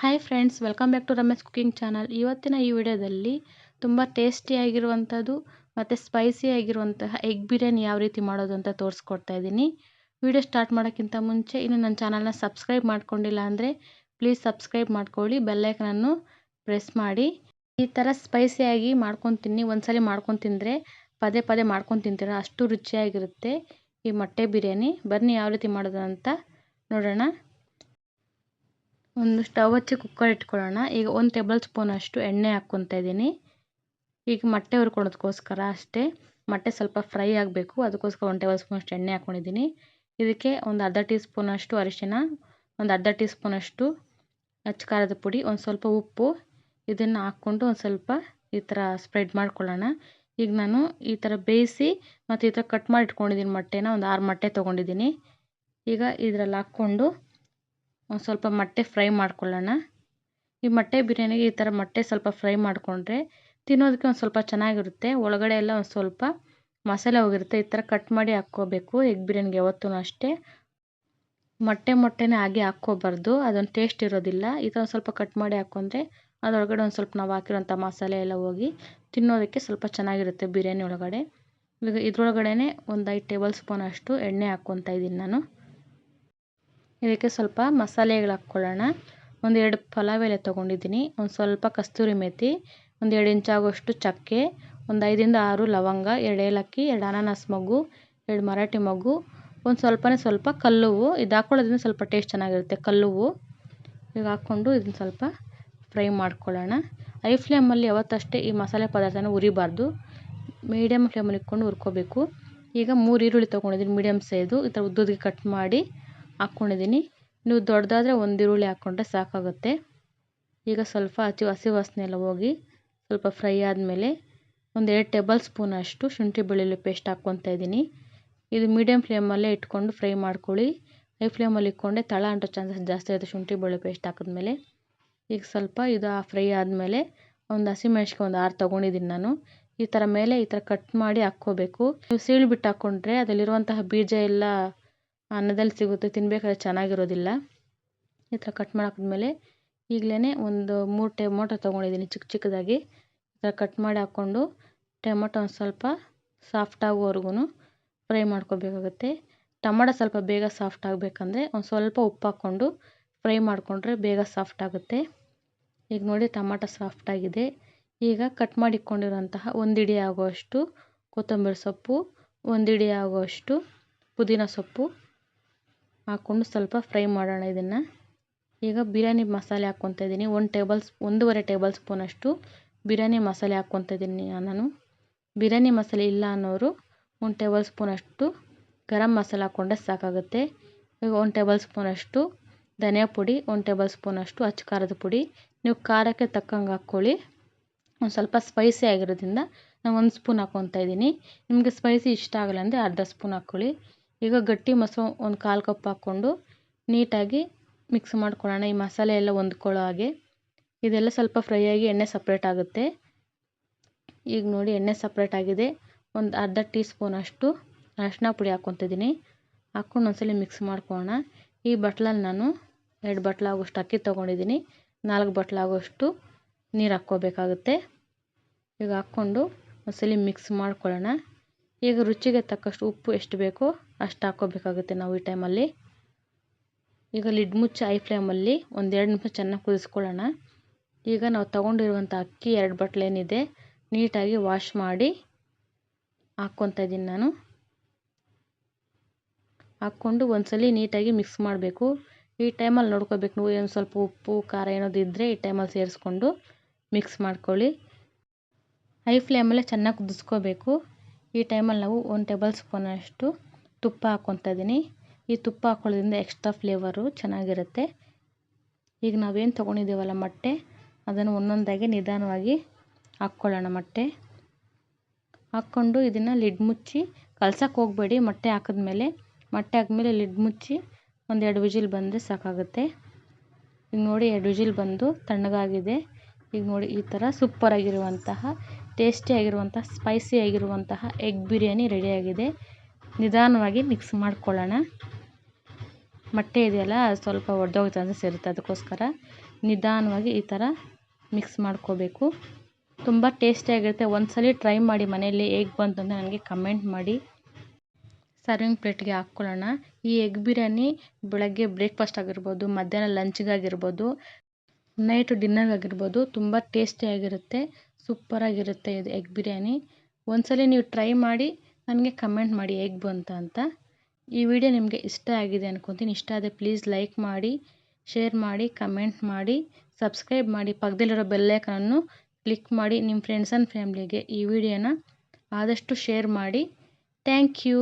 Hi friends welcome back to Ramesh cooking channel ಇವತ್ತಿನ ಈ ವಿಡಿಯೋದಲ್ಲಿ ತುಂಬ ಟೇಸ್ಟಿಯಾಗಿರುವಂಥದ್ದು ಮತ್ತು ಸ್ಪೈಸಿಯಾಗಿರುವಂತಹ ಎಗ್ ಬಿರಿಯಾನಿ ಯಾವ ರೀತಿ ಮಾಡೋದು ಅಂತ ತೋರಿಸ್ಕೊಡ್ತಾ ಇದ್ದೀನಿ. ವಿಡಿಯೋ ಸ್ಟಾರ್ಟ್ ಮಾಡೋಕ್ಕಿಂತ ಮುಂಚೆ ಇನ್ನು ನನ್ನ ಚಾನಲ್ನ ಸಬ್ಸ್ಕ್ರೈಬ್ ಮಾಡ್ಕೊಂಡಿಲ್ಲ ಅಂದರೆ ಪ್ಲೀಸ್ ಸಬ್ಸ್ಕ್ರೈಬ್ ಮಾಡ್ಕೊಳ್ಳಿ ಬೆಲ್ಲೈಕನನ್ನು ಪ್ರೆಸ್ ಮಾಡಿ. ಈ ಥರ ಸ್ಪೈಸಿಯಾಗಿ ಮಾಡ್ಕೊಂಡು ತಿನ್ನಿ, ಒಂದ್ಸಲಿ ಮಾಡ್ಕೊಂಡು ತಿಂದರೆ ಪದೇ ಪದೇ ಮಾಡ್ಕೊಂಡು ತಿಂತೀರ, ಅಷ್ಟು ರುಚಿಯಾಗಿರುತ್ತೆ ಈ ಮೊಟ್ಟೆ ಬಿರಿಯಾನಿ. ಬನ್ನಿ ಯಾವ ರೀತಿ ಮಾಡೋದು ಅಂತ ನೋಡೋಣ. ಒಂದು ಸ್ಟವ್ ಹಚ್ಚಿ ಕುಕ್ಕರ್ ಇಟ್ಕೊಳ್ಳೋಣ. ಈಗ ಒಂದು ಟೇಬಲ್ ಸ್ಪೂನ್ ಅಷ್ಟು ಎಣ್ಣೆ ಹಾಕ್ಕೊತಾ ಇದ್ದೀನಿ. ಈಗ ಮೊಟ್ಟೆ ಹುರ್ಕೊಳೋದಕ್ಕೋಸ್ಕರ ಅಷ್ಟೇ. ಮೊಟ್ಟೆ ಸ್ವಲ್ಪ ಫ್ರೈ ಆಗಬೇಕು. ಅದಕ್ಕೋಸ್ಕರ ಒಂದು ಟೇಬಲ್ ಸ್ಪೂನ್ ಅಷ್ಟು ಎಣ್ಣೆ ಹಾಕ್ಕೊಂಡಿದ್ದೀನಿ ಇದಕ್ಕೆ ಒಂದು ಅರ್ಧ ಟೀ ಸ್ಪೂನ್ ಅಷ್ಟು ಅರಿಶಿನ, ಒಂದು ಅರ್ಧ ಟೀ ಸ್ಪೂನ್ ಅಷ್ಟು ಅಚ್ಚ ಖಾರದ ಪುಡಿ, ಒಂದು ಸ್ವಲ್ಪ ಉಪ್ಪು. ಇದನ್ನು ಹಾಕ್ಕೊಂಡು ಒಂದು ಸ್ವಲ್ಪ ಈ ಥರ ಸ್ಪ್ರೆಡ್ ಮಾಡ್ಕೊಳ್ಳೋಣ. ಈಗ ನಾನು ಈ ಥರ ಬೇಯಿಸಿ ಮತ್ತು ಈ ಥರ ಕಟ್ ಮಾಡಿ ಇಟ್ಕೊಂಡಿದ್ದೀನಿ ಮೊಟ್ಟೆನ. ಒಂದು ಆರು ಮೊಟ್ಟೆ ತೊಗೊಂಡಿದ್ದೀನಿ. ಈಗ ಇದರಲ್ಲಿ ಹಾಕ್ಕೊಂಡು ಒಂದು ಸ್ವಲ್ಪ ಮೊಟ್ಟೆ ಫ್ರೈ ಮಾಡ್ಕೊಳ್ಳೋಣ. ಈ ಮೊಟ್ಟೆ ಬಿರಿಯಾನಿಗೆ ಈ ಥರ ಮೊಟ್ಟೆ ಸ್ವಲ್ಪ ಫ್ರೈ ಮಾಡಿಕೊಂಡ್ರೆ ತಿನ್ನೋದಕ್ಕೆ ಒಂದು ಸ್ವಲ್ಪ ಚೆನ್ನಾಗಿರುತ್ತೆ. ಒಳಗಡೆ ಎಲ್ಲ ಒಂದು ಸ್ವಲ್ಪ ಮಸಾಲೆ ಹೋಗಿರುತ್ತೆ. ಈ ಥರ ಕಟ್ ಮಾಡಿ ಹಾಕ್ಕೋಬೇಕು. ಎಗ್ ಬಿರಿಯಾನಿಗೆ ಯಾವತ್ತೂ ಅಷ್ಟೇ. ಮೊಟ್ಟೆ ಮೊಟ್ಟೆನೇ ಹಾಗೆ ಹಾಕ್ಕೋಬಾರ್ದು. ಅದೊಂದು ಟೇಸ್ಟ್ ಇರೋದಿಲ್ಲ. ಈ ಥರ ಸ್ವಲ್ಪ ಕಟ್ ಮಾಡಿ ಹಾಕ್ಕೊಂಡ್ರೆ ಅದರೊಳಗಡೆ ಒಂದು ಸ್ವಲ್ಪ ನಾವು ಹಾಕಿರೋಂಥ ಮಸಾಲೆ ಎಲ್ಲ ಹೋಗಿ ತಿನ್ನೋದಕ್ಕೆ ಸ್ವಲ್ಪ ಚೆನ್ನಾಗಿರುತ್ತೆ ಬಿರಿಯಾನಿ ಒಳಗಡೆ. ಈಗ ಇದ್ರೊಳಗಡೆ ಒಂದು ಐದು ಟೇಬಲ್ ಸ್ಪೂನ್ ಅಷ್ಟು ಎಣ್ಣೆ ಹಾಕ್ಕೊತಾ ಇದ್ದೀನಿ ನಾನು. ಇದಕ್ಕೆ ಸ್ವಲ್ಪ ಮಸಾಲೆಗಳು ಹಾಕ್ಕೊಳ್ಳೋಣ. ಒಂದೆರಡು ಪಲಾವ್ ಎಲೆ ತೊಗೊಂಡಿದ್ದೀನಿ. ಒಂದು ಸ್ವಲ್ಪ ಕಸ್ತೂರಿ ಮೆಥಿ ಒಂದು ಎರಡು ಇಂಚಾಗುವಷ್ಟು ಚಕ್ಕೆ, ಒಂದು ಐದರಿಂದ ಆರು ಲವಂಗ, ಎರಡು ಏಲಕ್ಕಿ, ಎರಡು ಅನಾನಸ್ ಮಗು, ಎರಡು ಮರಾಠಿ ಮಗು, ಒಂದು ಸ್ವಲ್ಪನೇ ಸ್ವಲ್ಪ ಕಲ್ಲುವು. ಇದು ಹಾಕ್ಕೊಳ್ಳೋದ್ರಿಂದ ಸ್ವಲ್ಪ ಟೇಸ್ಟ್ ಚೆನ್ನಾಗಿರುತ್ತೆ ಕಲ್ಲುವು. ಈಗ ಹಾಕ್ಕೊಂಡು ಇದನ್ನು ಸ್ವಲ್ಪ ಫ್ರೈ ಮಾಡ್ಕೊಳ್ಳೋಣ. ಐ ಫ್ಲೇಮಲ್ಲಿ ಯಾವತ್ತಷ್ಟೇ ಈ ಮಸಾಲೆ ಪದಾರ್ಥನ ಉರಿಬಾರ್ದು ಮೀಡಿಯಮ್ ಫ್ಲೇಮಲ್ಲಿ ಇಟ್ಕೊಂಡು ಹುರ್ಕೋಬೇಕು. ಈಗ ಮೂರು ಈರುಳ್ಳಿ ತೊಗೊಂಡಿದ್ದೀನಿ ಮೀಡಿಯಮ್ ಸೈಜು. ಈ ಥರ ಉದ್ದುದ್ದಿಗೆ ಕಟ್ ಮಾಡಿ ಹಾಕ್ಕೊಂಡಿದ್ದೀನಿ ನೀವು ದೊಡ್ಡದಾದರೆ ಒಂದು ಈರುಳ್ಳಿ ಹಾಕ್ಕೊಂಡ್ರೆ ಸಾಕಾಗುತ್ತೆ. ಈಗ ಸ್ವಲ್ಪ ಹಸಿ ಹಸಿ ವಾಸನೆ ಎಲ್ಲ ಹೋಗಿ ಸ್ವಲ್ಪ ಫ್ರೈ ಆದಮೇಲೆ ಒಂದು ಎರಡು ಟೇಬಲ್ ಸ್ಪೂನ್ ಅಷ್ಟು ಶುಂಠಿ ಬೆಳ್ಳುಳ್ಳಿ ಪೇಸ್ಟ್ ಹಾಕ್ಕೊತಾ ಇದ್ದೀನಿ. ಇದು ಮೀಡಿಯಮ್ ಫ್ಲೇಮಲ್ಲೇ ಇಟ್ಕೊಂಡು ಫ್ರೈ ಮಾಡ್ಕೊಳ್ಳಿ. ಹೈ ಫ್ಲೇಮಲ್ಲಿ ಇಟ್ಕೊಂಡೆ ತಳ ಅಂಟೋ ಚಾನ್ಸಸ್ ಜಾಸ್ತಿ ಆಯಿತು ಶುಂಠಿ ಬೆಳ್ಳುಳ್ಳಿ ಪೇಸ್ಟ್ ಹಾಕಿದ್ಮೇಲೆ. ಈಗ ಸ್ವಲ್ಪ ಇದು ಫ್ರೈ ಆದಮೇಲೆ ಒಂದು ಹಸಿಮೆಣ್ಸಿಗೆ ಒಂದು ಆರು ತೊಗೊಂಡಿದ್ದೀನಿ ನಾನು. ಈ ಥರ ಮೇಲೆ ಈ ಥರ ಕಟ್ ಮಾಡಿ ಹಾಕ್ಕೋಬೇಕು. ನೀವು ಸೀಳು ಬಿಟ್ಟು ಹಾಕ್ಕೊಂಡ್ರೆ ಅದರಲ್ಲಿರುವಂತಹ ಬೀಜ ಎಲ್ಲ ಅನ್ನದಲ್ಲಿ ಸಿಗುತ್ತೆ, ತಿನ್ಬೇಕಾದ್ರೆ ಚೆನ್ನಾಗಿರೋದಿಲ್ಲ. ಈ ಥರ ಕಟ್ ಮಾಡಾಕಿದ್ಮೇಲೆ ಈಗಲೇ ಒಂದು ಮೂರು ಟೊಮೊಟೊ ತೊಗೊಂಡಿದ್ದೀನಿ ಚಿಕ್ಕ ಚಿಕ್ಕದಾಗಿ. ಈ ಥರ ಕಟ್ ಮಾಡಿ ಹಾಕ್ಕೊಂಡು ಟೊಮೊಟೊ ಒಂದು ಸ್ವಲ್ಪ ಸಾಫ್ಟ್ ಆಗೋವರೆಗೂ ಫ್ರೈ ಮಾಡ್ಕೋಬೇಕಾಗುತ್ತೆ. ಟೊಮೊಟೊ ಸ್ವಲ್ಪ ಬೇಗ ಸಾಫ್ಟ್ ಆಗಬೇಕಂದ್ರೆ ಒಂದು ಸ್ವಲ್ಪ ಉಪ್ಪು ಹಾಕ್ಕೊಂಡು ಫ್ರೈ ಮಾಡಿಕೊಂಡ್ರೆ ಬೇಗ ಸಾಫ್ಟ್ ಆಗುತ್ತೆ. ಈಗ ನೋಡಿ ಟೊಮೊಟೊ ಸಾಫ್ಟ್ ಆಗಿದೆ. ಈಗ ಕಟ್ ಮಾಡಿ ಇಟ್ಕೊಂಡಿರೋಂತಹ ಒಂದು ಇಡಿ ಆಗುವಷ್ಟು ಕೊತ್ತಂಬರಿ ಸೊಪ್ಪು, ಒಂದು ಇಡಿ ಆಗುವಷ್ಟು ಪುದೀನ ಸೊಪ್ಪು ಹಾಕ್ಕೊಂಡು ಸ್ವಲ್ಪ ಫ್ರೈ ಮಾಡೋಣ ಇದನ್ನು. ಈಗ ಬಿರಿಯಾನಿ ಮಸಾಲೆ ಹಾಕ್ಕೊತಾ ಇದ್ದೀನಿ. ಒಂದು ಟೇಬಲ್ ಒಂದೂವರೆ ಟೇಬಲ್ ಸ್ಪೂನಷ್ಟು ಬಿರಿಯಾನಿ ಮಸಾಲೆ ಹಾಕ್ಕೊತಾ ಇದ್ದೀನಿ ನಾನು. ಬಿರಿಯಾನಿ ಮಸಾಲೆ ಇಲ್ಲ ಅನ್ನೋರು ಒಂದು ಟೇಬಲ್ ಸ್ಪೂನಷ್ಟು ಗರಂ ಮಸಾಲೆ ಹಾಕ್ಕೊಂಡ್ರೆ ಸಾಕಾಗುತ್ತೆ. ಈಗ ಒಂದು ಟೇಬಲ್ ಸ್ಪೂನಷ್ಟು ಧನಿಯಾ ಪುಡಿ, ಒಂದು ಟೇಬಲ್ ಸ್ಪೂನಷ್ಟು ಅಚ್ಚ ಖಾರದ ಪುಡಿ. ನೀವು ಖಾರಕ್ಕೆ ತಕ್ಕಂಗೆ ಹಾಕ್ಕೊಳ್ಳಿ. ಒಂದು ಸ್ವಲ್ಪ ಸ್ಪೈಸಿ ಆಗಿರೋದ್ರಿಂದ ನಾನು ಒಂದು ಸ್ಪೂನ್ ಹಾಕ್ಕೊತಾ ಇದ್ದೀನಿ. ನಿಮಗೆ ಸ್ಪೈಸಿ ಇಷ್ಟ ಆಗಲ್ಲ ಅಂದರೆ ಅರ್ಧ ಸ್ಪೂನ್ ಹಾಕ್ಕೊಳ್ಳಿ. ಈಗ ಗಟ್ಟಿ ಮೊಸರು ಒಂದು ಕಾಲು ಕಪ್ ಹಾಕ್ಕೊಂಡು ನೀಟಾಗಿ ಮಿಕ್ಸ್ ಮಾಡ್ಕೊಳ್ಳೋಣ. ಈ ಮಸಾಲೆ ಎಲ್ಲ ಹೊಂದ್ಕೊಳ್ಳೋ ಹಾಗೆ. ಇದೆಲ್ಲ ಸ್ವಲ್ಪ ಫ್ರೈ ಆಗಿ ಎಣ್ಣೆ ಸಪ್ರೇಟ್ ಆಗುತ್ತೆ. ಈಗ ನೋಡಿ ಎಣ್ಣೆ ಸಪ್ರೇಟ್ ಆಗಿದೆ. ಒಂದು ಅರ್ಧ ಟೀ ಸ್ಪೂನಷ್ಟು ಅರಿಶಿನ ಪುಡಿ ಹಾಕ್ಕೊತಿದ್ದೀನಿ. ಹಾಕ್ಕೊಂಡು ಒಂದ್ಸಲ ಮಿಕ್ಸ್ ಮಾಡ್ಕೊಳ್ಳೋಣ. ಈ ಬಟ್ಲಲ್ಲಿ ನಾನು ಎರಡು ಬಟ್ಲಾಗೋಷ್ಟು ಅಕ್ಕಿ ತೊಗೊಂಡಿದ್ದೀನಿ. ನಾಲ್ಕು ಬಟ್ಲಾಗೋಷ್ಟು ನೀರು ಹಾಕ್ಕೋಬೇಕಾಗುತ್ತೆ. ಈಗ ಹಾಕ್ಕೊಂಡು ಒಂದ್ಸಲ ಮಿಕ್ಸ್ ಮಾಡ್ಕೊಳ್ಳೋಣ. ಈಗ ರುಚಿಗೆ ತಕ್ಕಷ್ಟು ಉಪ್ಪು ಎಷ್ಟು ಬೇಕೋ ಅಷ್ಟು ಹಾಕ್ಕೋಬೇಕಾಗುತ್ತೆ ನಾವು ಈ ಟೈಮಲ್ಲಿ. ಈಗ ಲಿಡ್ ಮುಚ್ಚಿ ಐ ಫ್ಲೇಮಲ್ಲಿ ಒಂದೆರಡು ನಿಮಿಷ ಚೆನ್ನಾಗಿ ಕುದಿಸ್ಕೊಳ್ಳೋಣ. ಈಗ ನಾವು ತೊಗೊಂಡಿರುವಂಥ ಅಕ್ಕಿ ಎರಡು ಬಟ್ಲೇನಿದೆ, ನೀಟಾಗಿ ವಾಶ್ ಮಾಡಿ ಹಾಕ್ಕೊತಾ ಇದ್ದೀನಿ ನಾನು. ಹಾಕ್ಕೊಂಡು ಒಂದ್ಸಲಿ ನೀಟಾಗಿ ಮಿಕ್ಸ್ ಮಾಡಬೇಕು. ಈ ಟೈಮಲ್ಲಿ ನೋಡ್ಕೋಬೇಕು ನೀವು, ಏನು ಸ್ವಲ್ಪ ಉಪ್ಪು, ಖಾರ ಏನಾದ್ರು ಇದ್ದರೆ ಈ ಟೈಮಲ್ಲಿ ಸೇರಿಸ್ಕೊಂಡು ಮಿಕ್ಸ್ ಮಾಡ್ಕೊಳ್ಳಿ. ಹೈ ಫ್ಲೇಮಲ್ಲೇ ಚೆನ್ನಾಗಿ ಕುದಿಸ್ಕೋಬೇಕು. ಈ ಟೈಮಲ್ಲಿ ನಾವು ಒಂದು ಟೇಬಲ್ ಸ್ಪೂನಷ್ಟು ತುಪ್ಪ ಹಾಕ್ಕೊತಾ ಇದ್ದೀನಿ ಈ ತುಪ್ಪ ಹಾಕ್ಕೊಳ್ಳೋದ್ರಿಂದ ಎಕ್ಸ್ಟ್ರಾ ಫ್ಲೇವರು ಚೆನ್ನಾಗಿರುತ್ತೆ. ಈಗ ನಾವೇನು ತೊಗೊಂಡಿದ್ದೀವಲ್ಲ ಮೊಟ್ಟೆ, ಅದನ್ನು ಒಂದೊಂದಾಗಿ ನಿಧಾನವಾಗಿ ಹಾಕ್ಕೊಳ್ಳೋಣ ಮೊಟ್ಟೆ. ಹಾಕ್ಕೊಂಡು ಇದನ್ನು ಲಿಡ್ ಮುಚ್ಚಿ ಕಲ್ಸಕ್ಕೆ ಹೋಗಬೇಡಿ, ಮೊಟ್ಟೆ ಹಾಕಿದ್ಮೇಲೆ. ಮೊಟ್ಟೆ ಹಾಕಿದ್ಮೇಲೆ ಲಿಡ್ ಮುಚ್ಚಿ ಒಂದು ಎರಡು ವಿಜಿಲ್ ಬಂದರೆ ಸಾಕಾಗುತ್ತೆ. ಈಗ ನೋಡಿ, ಎರಡು ವಿಜಿಲ್ ಬಂದು ತಣ್ಣಗಾಗಿದೆ. ಈಗ ನೋಡಿ, ಈ ಥರ ಸೂಪರಾಗಿರುವಂತಹ ಟೇಸ್ಟಿಯಾಗಿರುವಂತಹ ಸ್ಪೈಸಿ ಆಗಿರುವಂತಹ ಎಗ್ ಬಿರಿಯಾನಿ ರೆಡಿಯಾಗಿದೆ. ನಿಧಾನವಾಗಿ ಮಿಕ್ಸ್ ಮಾಡ್ಕೊಳ್ಳೋಣ. ಮೊಟ್ಟೆ ಇದೆಯಲ್ಲ, ಅದು ಸ್ವಲ್ಪ ಒಡೆದೋಗೋ ಚಾನ್ಸಸ್ ಇರುತ್ತೆ ಅದಕ್ಕೋಸ್ಕರ. ನಿಧಾನವಾಗಿ ಈ ಥರ ಮಿಕ್ಸ್ ಮಾಡ್ಕೋಬೇಕು. ತುಂಬ ಟೇಸ್ಟಿಯಾಗಿರುತ್ತೆ ಒಂದ್ಸಲ ಟ್ರೈ ಮಾಡಿ ಮನೆಯಲ್ಲಿ ಹೇಗೆ ಬಂತು ಅಂತ ನನಗೆ ಕಮೆಂಟ್ ಮಾಡಿ. ಸರ್ವಿಂಗ್ ಪ್ಲೇಟ್ಗೆ ಹಾಕ್ಕೊಳ್ಳೋಣ. ಈ ಎಗ್ ಬಿರಿಯಾನಿ ಬೆಳಗ್ಗೆ ಬ್ರೇಕ್ಫಾಸ್ಟ್ ಆಗಿರ್ಬೋದು, ಮಧ್ಯಾಹ್ನ ಲಂಚ್ಗಾಗಿರ್ಬೋದು ನೈಟ್ ಡಿನ್ನರ್ಗಾಗಿರ್ಬೋದು ತುಂಬ ಟೇಸ್ಟಿಯಾಗಿರುತ್ತೆ ಸೂಪರಾಗಿರುತ್ತೆ ಇದು ಎಗ್ ಬಿರಿಯಾನಿ. ಒಂದ್ಸಲ ನೀವು ಟ್ರೈ ಮಾಡಿ, ನನಗೆ ಕಮೆಂಟ್ ಮಾಡಿ ಎಗ್ ಬಂತ ಅಂತ. ಈ ವಿಡಿಯೋ ನಿಮಗೆ ಇಷ್ಟ ಆಗಿದೆ ಅನ್ಕೊತೀನಿ. ಇಷ್ಟ ಆದರೆ ಪ್ಲೀಸ್ ಲೈಕ್ ಮಾಡಿ ಶೇರ್ ಮಾಡಿ ಕಮೆಂಟ್ ಮಾಡಿ ಸಬ್ಸ್ಕ್ರೈಬ್ ಮಾಡಿ. ಪಕ್ಕದಲ್ಲಿರೋ ಬೆಲ್ಲೈಕನನ್ನು ಕ್ಲಿಕ್ ಮಾಡಿ. ನಿಮ್ಮ ಫ್ರೆಂಡ್ಸ್ ಆ್ಯಂಡ್ ಫ್ಯಾಮ್ಲಿಗೆ ಈ ವಿಡಿಯೋನ ಆದಷ್ಟು ಶೇರ್ ಮಾಡಿ. Thank you